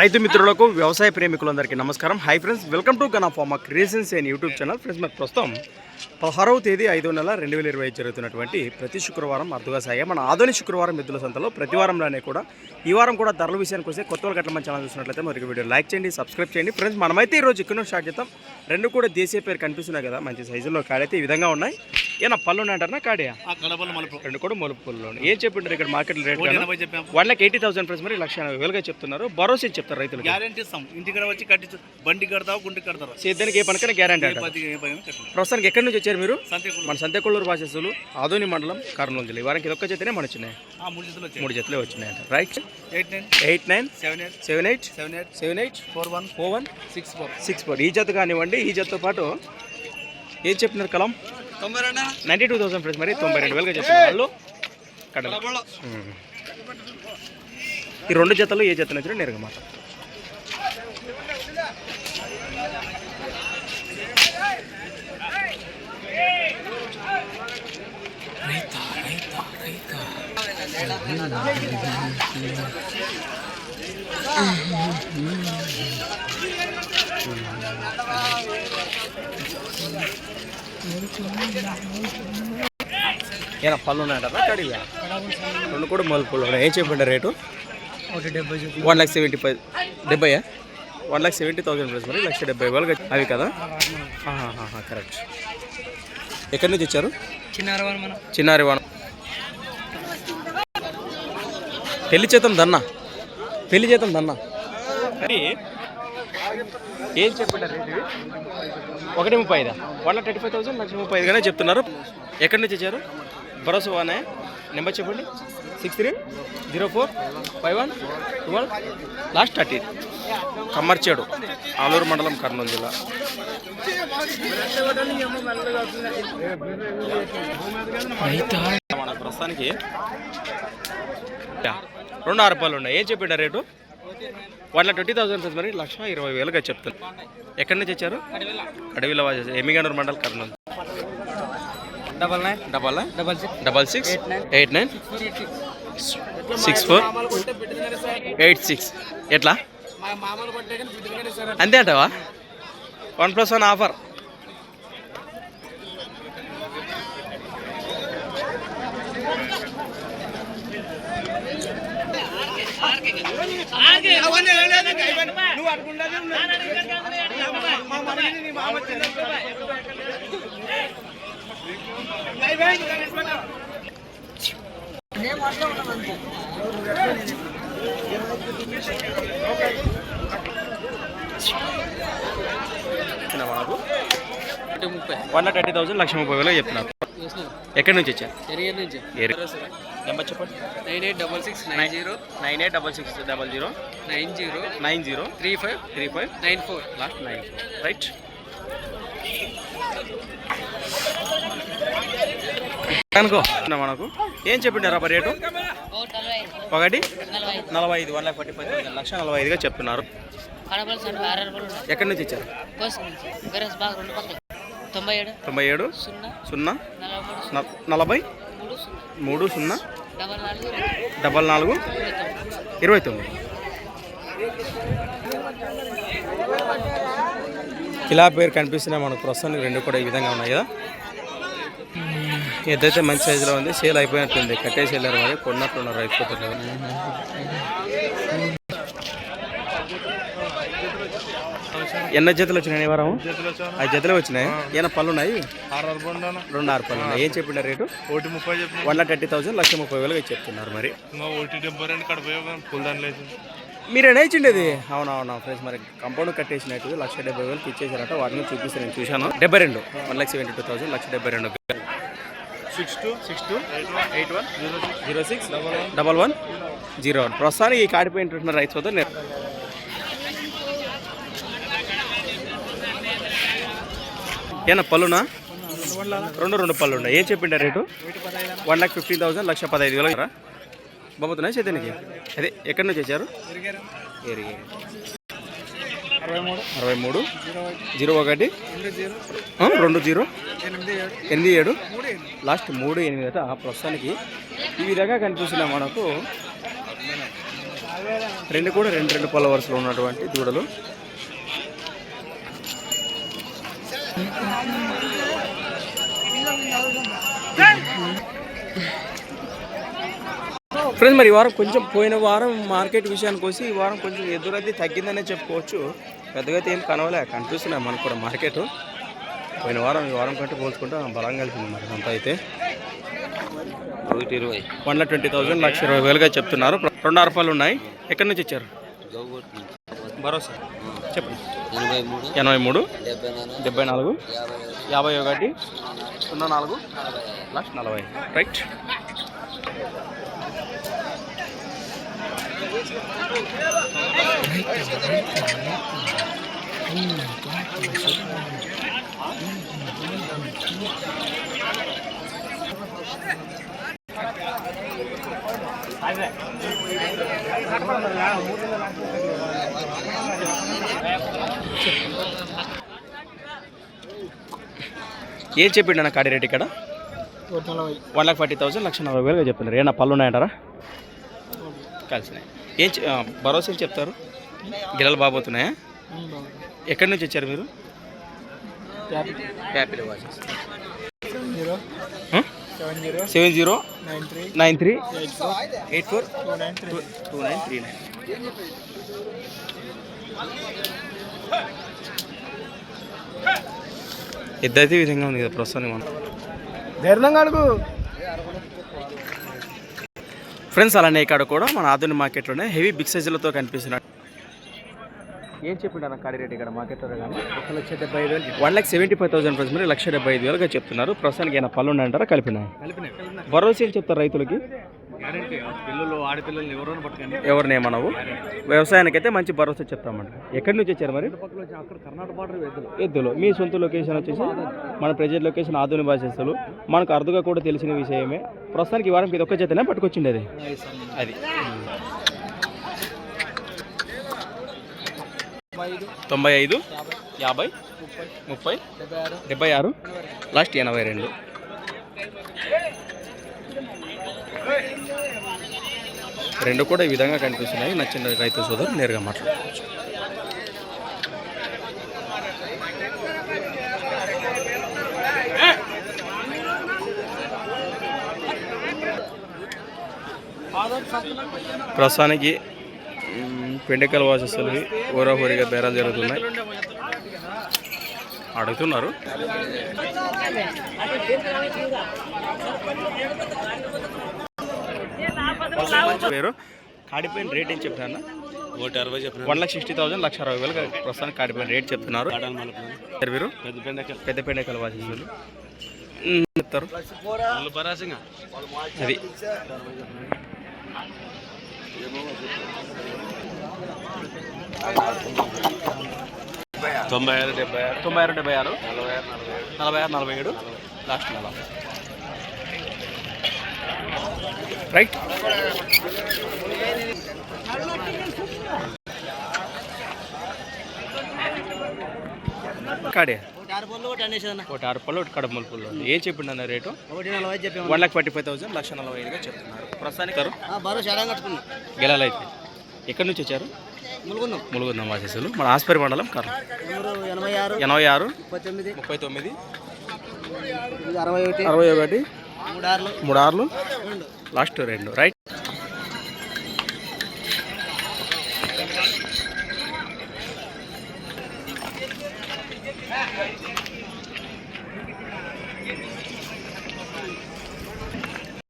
రైతు మిత్రులకు వ్యవసాయ ప్రేమికులందరికీ నమస్కారం. Hi friends welcome to Gana pharma creations and YouTube channel friends మరి ప్రస్తుతం పదహారవ తేదీ ఐదో నెల రెండు వేల ఇరవై జరుగుతున్నటువంటి ప్రతి శుక్రవారం అర్థగా సాగే మన ఆధునిక శుక్రవారం ఎద్దుల సంతలో ప్రతి వారంలోనే కూడా ఈ వారం కూడా ధరల విషయానికి వస్తే కొత్త వాళ్ళు గట్ల మన ఛానల్ చూసినట్లయితే మరి వీడియో లైక్ చేయండి సబ్స్క్రైబ్ చేయండి. ఫ్రెండ్స్ మనమైతే ఈరోజు ఇక్కడ స్టార్ట్ చేద్దాం. రెండు కూడా దేశీయ పేరు కనిపిస్తున్నాయి కదా మంచి సైజుల్లో కాడైతే ఈ విధంగా ఉన్నాయి. ఏనా పళ్ళు ఉన్నాయంటారా కాడియా రెండు కూడా మొలుపు పళ్ళు ఏం చెప్పింటారు ఇక్కడ మార్కెట్ రేట్ చెప్పాం వాళ్ళకి ఎయిటీ థౌసండ్ ప్రైస్ మరి లక్ష ఎనభై వేలుగా చెప్తున్నారు. భరోసా చెప్తారు రైతులకు? గ్యారెంటీ ఇస్తాం. ఇంటికి వచ్చి కట్టి బండి కడతావు గుండి కడతారు సేద్యానికి ఏ పనికైనా గ్యారంటీ ప్రస్తుతానికి ఎక్కడి నుంచి వచ్చారు మీరు? మన సంతేకొల్లూరు భాషస్సులు ఆదోని మండలం కర్నూలు జిల్లా. ఈ వారానికి ఇది ఒక్క చేతనే మన వచ్చినాయి? మూడు జతలు జతలే వచ్చినాయి అంట. Right eight nine eight nine seven eight seven eight seven eight seven eight four one four one six four six four ఈ జత కానివ్వండి ఈ జతతో పాటు ఏం చెప్పినారు కలం? తొంభై రెండు నైంటీ టూ థౌసండ్ ప్రైస్ మరి తొంభై రెండు వేలుగా చెప్తున్నారు వాళ్ళు కడల. ఈ రెండు జతలు ఏ జత నచ్చినా నేరుగా మాట ఏనా పళ్ళు ఉన్నాయంటారా కడిగా రెండు కూడా మలుపులు ఉన్నాయి ఏం చెప్పండి రేటు? ఒకటి డెబ్బై వన్ లాక్ సెవెంటీ ఫైవ్. డెబ్బై one lakh seventy thousand plus మరి లక్ష డెబ్బై వేలుగా అవి కదా? కరెక్ట్. ఎక్కడి నుంచి వచ్చారు చిన్నారి వాన పెళ్ళి చేతం దన్న. పెళ్ళి చేతం దన్న. ఏం ఇవి? ఒకటి ముప్పై ఐదా? One lakh thirty five thousand లక్ష ముప్పై ఐదుగానే చెప్తున్నారు. ఎక్కడి నుంచి వచ్చారు? భరోసా వానే. నెంబర్ చెప్పండి. Six three zero four five one twelve. Last thirty. Kammarchedu Aluru మండలం కర్నూలు జిల్లా. మన ప్రస్తుతానికి రెండు ఆరు రూపాయలు ఉన్నాయి. ఏం చెప్పిండ rate? One lakh twenty thousand మరి లక్ష ఇరవై వేలుగా చెప్తాను ఎక్కడి నుంచి వచ్చారు? అడవిలో Emmiganur mandal Kurnool. Double nine double nine double six double six eight nine six four eight six ఎట్లా? సార్. అంతే అంటావా? వన్ ప్లస్ వన్ ఆఫర్ నువ్వు మా నీ మామ ముప్పై వన్ థర్టీ థౌసండ్ లక్ష ముప్పై వేలు చెప్తున్నారు ఎక్కడి నుంచి వచ్చారు ఎరియర్ నుంచి. ఏరి నెంబర్ చెప్పండి. Nine eight double six nine zero. Nine eight double six double zero. Nine zero. Nine zero. Three five. Three five. Nine four. Last nine right. అనుకో మనకు ఏం చెప్పిండారు అబ్బా రేటు? ఒకటి. నలభై ఐదు వన్ లాక్ ఫార్టీ ఫైవ్ లక్ష నలభై ఐదుగా చెప్తున్నారు ఎక్కడి నుంచి ఇచ్చారు? తొంభై ఏడు. తొంభై ఏడు? సున్నా. నలభై మూడు సున్నా. డబల్ నాలుగు ఇరవై తొమ్మిది. కిలా పేరు కనిపిస్తున్నాయి మనకు ప్రస్తుతానికి రెండు కూడా ఈ విధంగా ఉన్నాయి కదా. ఏదైతే మంచి సైజులో ఉంది సేల్ అయిపోయినట్టుంది. కట్టేసి వెళ్ళారు మరి కొన్నట్టున్నారు అయిపోతున్నారు ఎన్న జతలు వచ్చినాయి వారం? ఆ జతలు వచ్చినాయి. ఏమైనా పళ్ళు ఉన్నాయి? రెండు ఆరు పళ్ళు ఉన్నాయి. ఏం చెప్పిండారు రేటు? ఒకటి ముప్పై చెప్పిన వన్ లాక్ థర్టీ థౌసండ్ లక్ష ముప్పై వేలుగా చెప్తున్నారు మరి. మీరేనా ఇచ్చిండేది? అవునవునా ఫ్రెండ్స్ మరి కంపౌండ్ కట్టేసినట్టు లక్ష డెబ్బై వేలకు ఇచ్చేసారట వాటిని చూపిస్తే నేను చూశాను. డెబ్బై రెండు. One lakh seventy two thousand లక్ష డెబ్బై రెండు. Six two. Six two. Eight one. Zero zero six. Double one. Double one. Zero one. ప్రస్తుతానికి ఈ కాడిపోయినట్టున్న రైతు వద్ద నేను ఏనా పళ్ళునా? రెండు రెండు పళ్ళు ఉన్నాయి ఏం చెప్పిండ rate? One lakh fifteen thousand లక్ష పదహైదు వేలు బొమ్మతున్నాయి చైతన్యకి? అదే ఎక్కడి నుంచి వచ్చారు? అరవై మూడు. జీరో ఒకటి. రెండు జీరో. ఎనిమిది ఏడు. లాస్ట్ మూడు ఎనిమిది లాస్ట్ మూడు ఎనిమిది అట ప్రస్తుతానికి ఈ విధంగా కనిపిస్తున్నాయి మనకు రెండు కూడా రెండు రెండు పళ్ళ వరుసలో ఉన్నటువంటి దూడలు. ఫ్రెండ్స్ మరి ఈ వారం కొంచెం పోయిన వారం మార్కెట్ విషయానికి వచ్చి ఈ వారం కొంచెం ఎదురైతే తగ్గిందనే చెప్పుకోవచ్చు. పెద్దగా అయితే ఏం కనవలే కనిపిస్తున్నాయి మనకు కూడా మార్కెట్. పోయిన వారం ఈ వారం కంటే పోల్చుకుంటే బలంగా కలిసింది మరి అంతా అయితే. ఒకటి ఇరవై. వన్ లాక్ ట్వంటీ థౌసండ్ లక్ష ఇరవై వేలుగా చెప్తున్నారు. రెండు అరపాలు ఉన్నాయి. ఎక్కడి నుంచి ఇచ్చారు? భరోసా. చెప్పండి. ఎనభై మూడు డెబ్బై నాలుగు యాభై ఒకటి సున్నా నాలుగు లక్ష నలభై. రైట్. ఏం చెప్పిండు అన్న కాడి రేట్ ఇక్కడ? వన్ లాక్ ఫార్టీ థౌసండ్ లక్ష నలభై వేలుగా చెప్తున్నారు ఏమన్నా పళ్ళు ఉన్నాయంటారా? కలిసినాయి. ఏం భరోసా ఏం చెప్తారు? గిల్లలు బాబోతున్నాయా ఎక్కడి నుంచి వచ్చారు మీరు? Seven zero. Nine three. Nine three eight four. Eight four two nine three nine. ఈ విధంగా ఉంది కదా ప్రస్తుతానికి మనం. ధైర్యంగా అడుగు. ఫ్రెండ్స్ అలానే ఇక్కడ కూడా మన ఆధునిక మార్కెట్లోనే హెవీ బిగ్ సైజులతో కనిపిస్తున్నాడు ఏం చెప్పిండు అన్న కాడి రేట్ ఇక్కడ మార్కెట్లో కానీ? ఒక లక్ష డెబ్బై ఐదు వేలు one lakh seventy five thousand friends మరి లక్ష డెబ్బై ఐదు వేలుగా చెప్తున్నారు. ప్రస్తుతానికి ఏమైనా పళ్ళు ఉన్నాయంటారా? కలిపినాయి? భరోసా ఏం చెప్తారు రైతులకి? పిల్లలు ఆడపిల్లలు ఎవరైనా పట్టుకొని ఎవరిని ఏమనవు? వ్యవసాయానికైతే మంచి భరోసా చెప్తామంట. ఎక్కడి నుంచి వచ్చారు మరి? ఎద్దులు. మీ సొంత లొకేషన్ వచ్చేసి మన ప్రజెంట్ లొకేషన్ ఆధునిక భాషస్తులు మనకు అరుదుగా కూడా తెలిసిన విషయమే. ప్రస్తుతానికి ఈ వారం ఇది ఒక్క చేతనే పట్టుకొచ్చిండేది. అది. తొంభై ఐదు. యాభై. ముప్పై. డెబ్బై ఆరు. లాస్ట్ ఎనభై రెండు. రెండు కూడా ఈ విధంగా కనిపిస్తున్నాయి. నచ్చిన రైతు సోదరు నేరుగా మాట్లాడుకోవచ్చు. ప్రస్తుతానికి పెండకల వాసస్తులు ఊరహూరిగా బేరాలు జరుగుతున్నాయి. అడుగుతున్నారు. పేరు? కాడిపోయిన రేట్ ఏం చెప్తాను ఒకటి అరవై చెప్పిన వన్ లాక్ సిక్స్టీ థౌసండ్ లక్ష అరవై వేలు ప్రస్తుతానికి కాడిపోయిన రేట్ చెప్తున్నారు. మీరు పెద్ద పెండకల్. పెద్ద పెండకల చెప్తారు. అది. తొంభై ఆరు డెబ్బై ఆరు. తొంభై ఆరు డెబ్బై ఆరు. నలభై ఆరు నలభై ఆరు నలభై ఆరు నలభై ఏడు. లాస్ట్ నలభై రైట్ కాడే? ఒకటి ఆరు పళ్ళు ఒకటి ఆరు పళ్ళు ఏం చెప్పిండు అన్న రేటు? ఒకటి నలభై చెప్పాము one lakh forty five thousand లక్ష నలభై ఐదుగా చెప్తున్నారు. ప్రస్తుతానికి గారు ఎక్కడి నుంచి వచ్చారు? ములుగున్నాం ములుగుందాం వాసేసులు. మన ఆస్పరి మండలం కర్ర ఎనభై ఆరు ముప్పై తొమ్మిది. అరవై ఒకటి. అరవై ఒకటి. మూడు ఆరులు లాస్ట్ రెండు. రైట్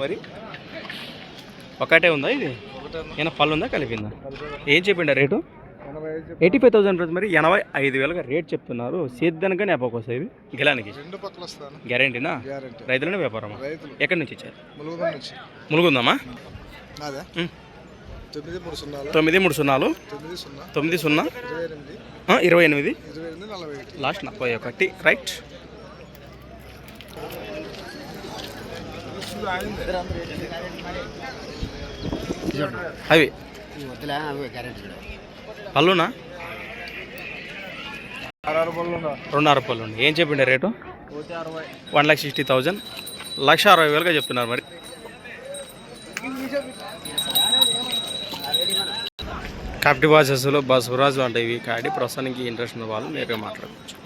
మరి ఒకటే ఉందా ఇది? ఏమైనా పళ్ళు ఉందా? కలిపిందా? ఏం చెప్పిండా రేటు? ఎయిటీ ఫైవ్ థౌసండ్ మరి ఎనభై ఐదు వేలుగా రేట్ చెప్తున్నారు. సేద్దానికని అప్పకొస్తాయి ఇవి. గిలానికి? గ్యారంటీనా? గ్యారంటీ. రైతులనే వ్యాపారమా? రైతులు. ఎక్కడి నుంచి ఇచ్చారు? ములుగుదం నుంచి. ములుగుందామా నాదా? ఉం. తొమ్మిది మూడు సున్నాలు. తొమ్మిది సున్నా. ఇరవై ఎనిమిది. లాస్ట్ నలభై ఒకటి. రైట్ అవి? పళ్ళునా? ఆరు పళ్ళు రెండున్నర పళ్ళు ఏం చెప్పిండే rate? One lakh sixty thousand లక్ష అరవై వేలుగా చెప్తున్నారు మరి. కాపిటి బాసెస్లో బసవరాజు అంటే ఇవి కాడి ప్రస్తుతానికి ఇంట్రెస్ట్ ఉన్న వాళ్ళు నేరుగా మాట్లాడుకోవచ్చు.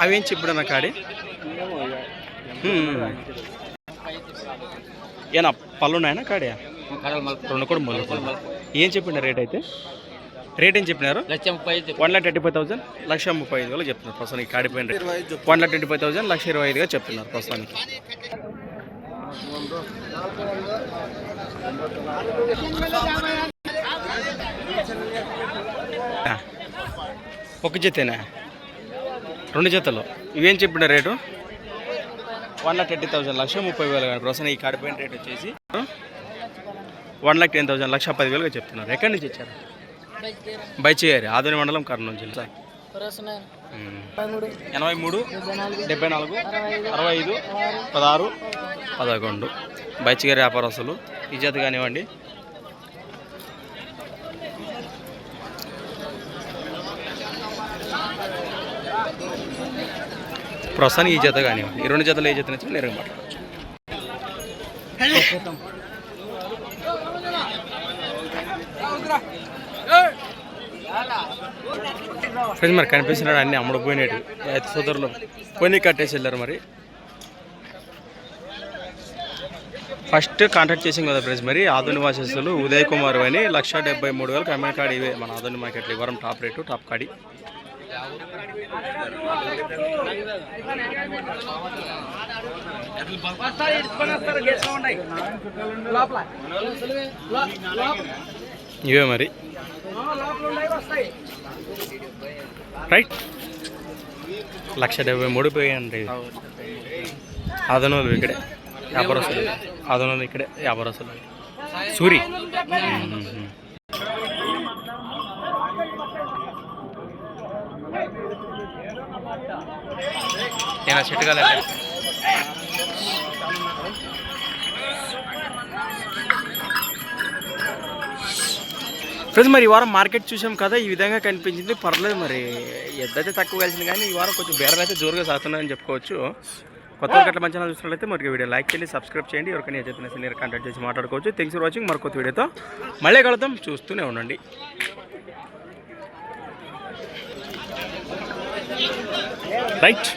అవేం చెప్పిన కాడి. ఏనా పళ్ళు ఉన్నాయనా కాడియా రెండు కూడా మొదలు ఏం చెప్పిండ రేట్ అయితే? రేట్ ఏం చెప్పినారు? లక్ష ముప్పై one lakh twenty five thousand? లక్ష ముప్పై ఐదు వేలు చెప్తున్నారు ప్రస్తుతానికి కాడిపోయిన rate. One lakh twenty five thousand లక్ష ఇరవై ఐదుగా చెప్తున్నారు ప్రస్తుతానికి. ఒక జతేనా? రెండు జతలు. ఇవేం చెప్పిన rate? One lakh twenty thousand లక్ష ముప్పై వేలు కానీ ప్రస్తుతం ఈ కాడిపోయిన రేట్ వచ్చేసి వన్ లాక్ టెన్ థౌసండ్ లక్ష పదివేలుగా చెప్తున్నారు. ఎక్కడి నుంచి వచ్చారు? బైచేయారి ఆదోని మండలం కర్నూలు జిల్లా. ఎనభై మూడు డెబ్బై నాలుగు. అరవై ఐదు. పదహారు పదకొండు. బైచిగారి వ్యాపారస్తులు ఈ జత కానివ్వండి. ప్రస్తుతానికి ఈ జత కానివ్వండి. ఈ రెండు జతలు ఏ జత నచ్చినా నేరుగా మాట్లాడవచ్చు ఫ్రెండ్స్ మరి కనిపిస్తున్నాడు అన్ని అమ్ముడు పోయినట్టు రైతు సోదరులు పోయి కట్టేసి వెళ్ళారు మరి. ఫస్ట్ కాంటాక్ట్ చేసాం కదా ఫ్రెండ్స్ మరి ఆధుని వాసస్సులు ఉదయ్ కుమార్ అని లక్ష డెబ్బై మూడు వేలు కమ్యూని కార్డు ఇవే మన ఆధుని మార్కెట్లో ఇవ్వరం టాప్ రేటు టాప్ కాడి. ఇవే మరి. రైట్ లక్ష డెబ్బై మూడు పోయండి ఆదనోలు ఇక్కడే వ్యాపారస్తులు. ఆదనోలు ఇక్కడే వ్యాపారస్తులు. సూరి. మ్మ్. నేను ఫ్రెండ్స్ మరి ఈ వారం మార్కెట్ చూసాం కదా ఈ విధంగా కనిపించింది. పర్లేదు మరి ఎద్దైతే తక్కువ కలిసింది కానీ ఈ వారం కొంచెం బేరలు అయితే జోరుగా సాగుతున్నాయని చెప్పుకోవచ్చు. కొత్త గట్ల మంచి చూసినట్లయితే మరి వీడియో లైక్ చేయండి సబ్స్క్రైబ్ చేయండి. ఎవరికైనా చెప్పిన సీనియర్ కాంటాక్ట్ చేసి మాట్లాడుకోవచ్చు. థ్యాంక్స్ ఫర్ వాచింగ్ మరి కొత్త వీడియోతో మళ్ళీ కలుద్దాం. చూస్తూనే ఉండండి. రైట్